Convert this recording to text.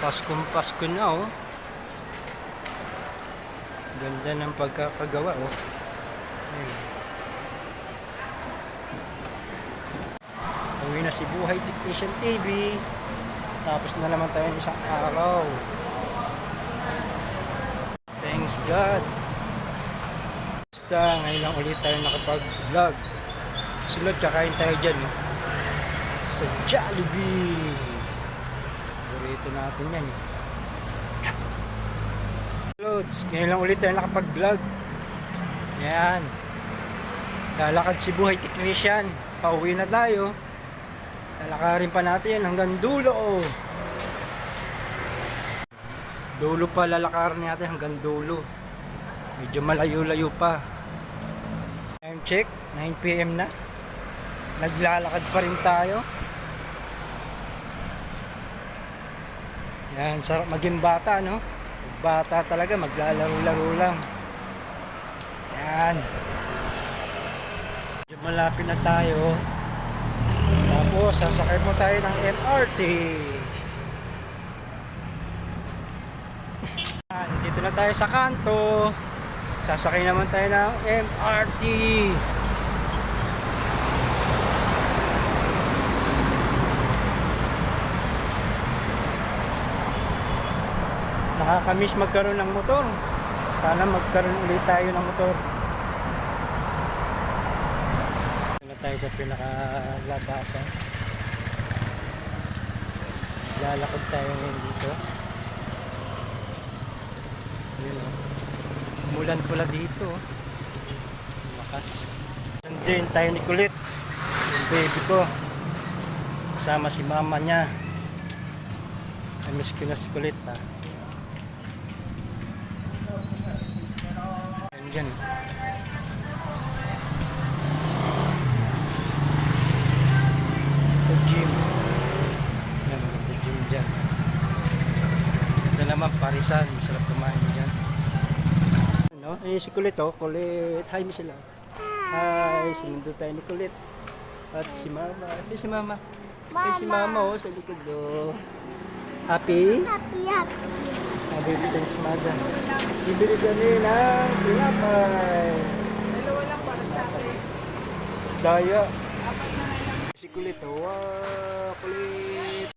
Paskong Pasko na oh. Ganda ng pagkakagawa oh. Ayun. Uwi na si Buhay Technician TV. Tapos na naman tayo ng isang araw. Thanks God. Basta ngayon lang ulit tayo nakapag-vlog. Sunod kakain tayo dyan. Eh. Sa Jollibee. Burrito natin yan. Eh. Loads, ngayon lang ulit tayo nakapag-vlog. Yan. Lalakad si Buhay Technician. Pauwi na tayo. Lalakarin pa natin hanggang dulo. Dulo pa lalakarin natin hanggang dulo. Medyo malayo-layo pa. Time check, 9pm na. Naglalakad pa rin tayo. Yan, sarap maging bata, no? Bata talaga, maglalaro-laro lang. Yan. Malapit na tayo. Tapos, sasakay mo tayo ng MRT. Yan, dito na tayo sa kanto. Sasakay naman tayo ng MRT. Nakakamiss magkaroon ng motor. Sana magkaroon ulit tayo ng motor. Ito na tayo sa pinakalabasan. Lalakad tayo ngayon dito. Yun o. Umulan pula dito. oh. Lakas. Nandun tayo ni Kulit. Yung baby ko. Kasama si mama niya. Namiss ko na si Kulit ha. Dyan. Ito gym. Yan, ito gym dyan. Ito naman parisan. Masarap kumain dyan. No? Eh, si Kulit oh. Kulit. Hi mo sila. Hi. Sinundo tayo ni Kulit. At si Mama. Ito si Mama. Ito si Mama oh. Sa likod oh. Happy? Happy, happy. Nabibili tayo si Mada. Bibili kami ng tinapay. Dalawa lang para sa akin. Daya. Si Kulit. Wow, Kulit.